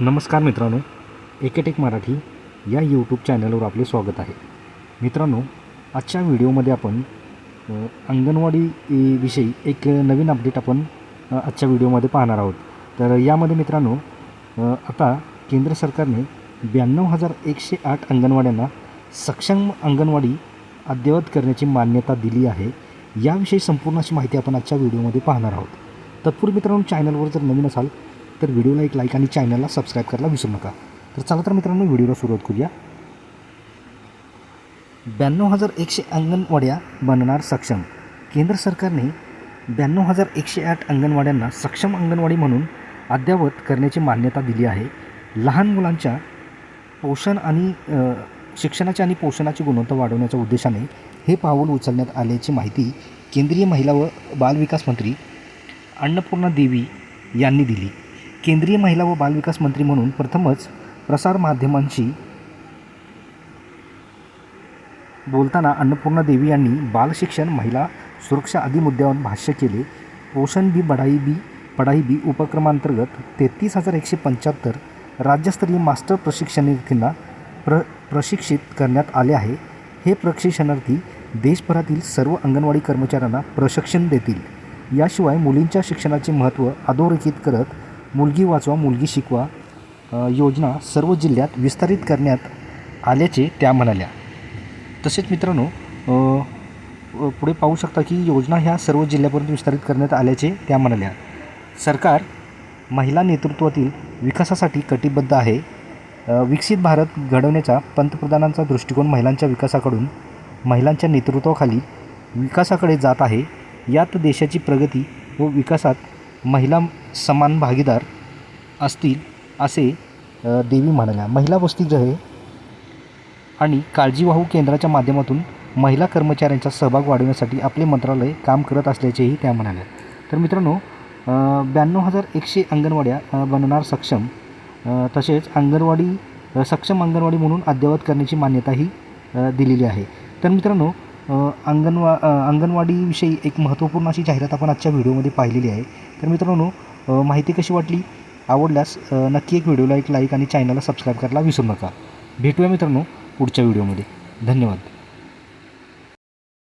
नमस्कार मित्रांनो एकेटेक मराठी या यूट्यूब चॅनलवर आपले स्वागत आहे. मित्रांनो आजच्या व्हिडिओमध्ये आपण अंगणवाडी विषयी एक नवीन अपडेट आपण आजच्या व्हिडिओमध्ये पाहणार आहोत. तर यामध्ये मित्रांनो आता केंद्र सरकारने ब्याण्णव हजार एकशे आठ अंगणवाड्यांना सक्षम अंगणवाडी अद्ययावत करण्याची मान्यता दिली आहे. याविषयी संपूर्ण अशी माहिती आपण आजच्या व्हिडिओमध्ये पाहणार आहोत. तत्पूर्वी मित्रांनो चॅनलवर जर नवीन असाल तर व्हिडिओला एक लाईक आणि चॅनलला सबस्क्राईब करायला विसरू नका. तर चला तर मित्रांनो व्हिडिओला सुरुवात करूया. ब्याण्णव हजार एकशे अंगणवाड्या बनणार सक्षम. केंद्र सरकारने ब्याण्णव हजार एकशे आठ अंगणवाड्यांना सक्षम अंगणवाडी म्हणून अद्ययावत करण्याची मान्यता दिली आहे. लहान मुलांच्या पोषण आणि शिक्षणाची आणि पोषणाची गुणवत्ता वाढवण्याच्या उद्देशाने हे पाऊल उचलण्यात आल्याची माहिती केंद्रीय महिला व बालविकास मंत्री अन्नपूर्णा देवी यांनी दिली. केंद्रीय महिला व बालविकास मंत्री म्हणून प्रथमच प्रसारमाध्यमांशी बोलताना अन्नपूर्णा देवी यांनी बालशिक्षण महिला सुरक्षा आदी मुद्द्यावर भाष्य केले. पोषण बी बढाई बी पढाई बी उपक्रमांतर्गत तेहतीस हजार एकशे पंच्याहत्तर राज्यस्तरीय मास्टर प्रशिक्षणार्थींना प्र प्रशिक्षित करण्यात आले आहे. हे प्रशिक्षणार्थी देशभरातील सर्व अंगणवाडी कर्मचाऱ्यांना प्रशिक्षण देतील. याशिवाय मुलींच्या शिक्षणाचे महत्त्व अधोरेखित करत मुलगी वाचवा मुलगी शिकवा योजना सर्व जिल्ह्यात विस्तारित करण्यात आल्याचे त्या म्हणाल्या. तसेच मित्रांनो पुढे पाहू शकता की योजना ह्या सर्व जिल्ह्यापर्यंत विस्तारित करण्यात आल्याचे त्या म्हणाल्या. सरकार महिला नेतृत्वातील विकासासाठी कटिबद्ध आहे. विकसित भारत घडवण्याचा पंतप्रधानांचा दृष्टिकोन महिलांच्या विकासाकडून महिलांच्या नेतृत्वाखाली विकासाकडे जात आहे. यात देशाची प्रगती व विकासात महिला समान भागीदार असतील असे देवी म्हणाल्या महिला वसतिगृहे आणि काळजीवाहू केंद्राच्या माध्यमातून महिला कर्मचाऱ्यांचा सहभाग वाढवण्यासाठी आपले मंत्रालय काम करत असल्याचेही त्या म्हणाल्या. तर मित्रांनो ब्याण्णव हजार एकशे अंगणवाड्या बनणार सक्षम तसेच अंगणवाडी सक्षम अंगणवाडी म्हणून अद्ययावत करण्याची मान्यताही दिलेली आहे. तर मित्रांनो अंगणवा अंगणवाडीविषयी एक महत्त्वपूर्ण अशी जाहिरात आपण आजच्या व्हिडिओमध्ये पाहिलेली आहे. तर मित्रांनो माहिती कशी वाटली? आवडल्यास नक्की एक व्हिडिओला एक लाईक आणि चॅनलला सबस्क्राईब करायला विसरू नका. भेटूया मित्रांनो पुढच्या व्हिडिओमध्ये धन्यवाद.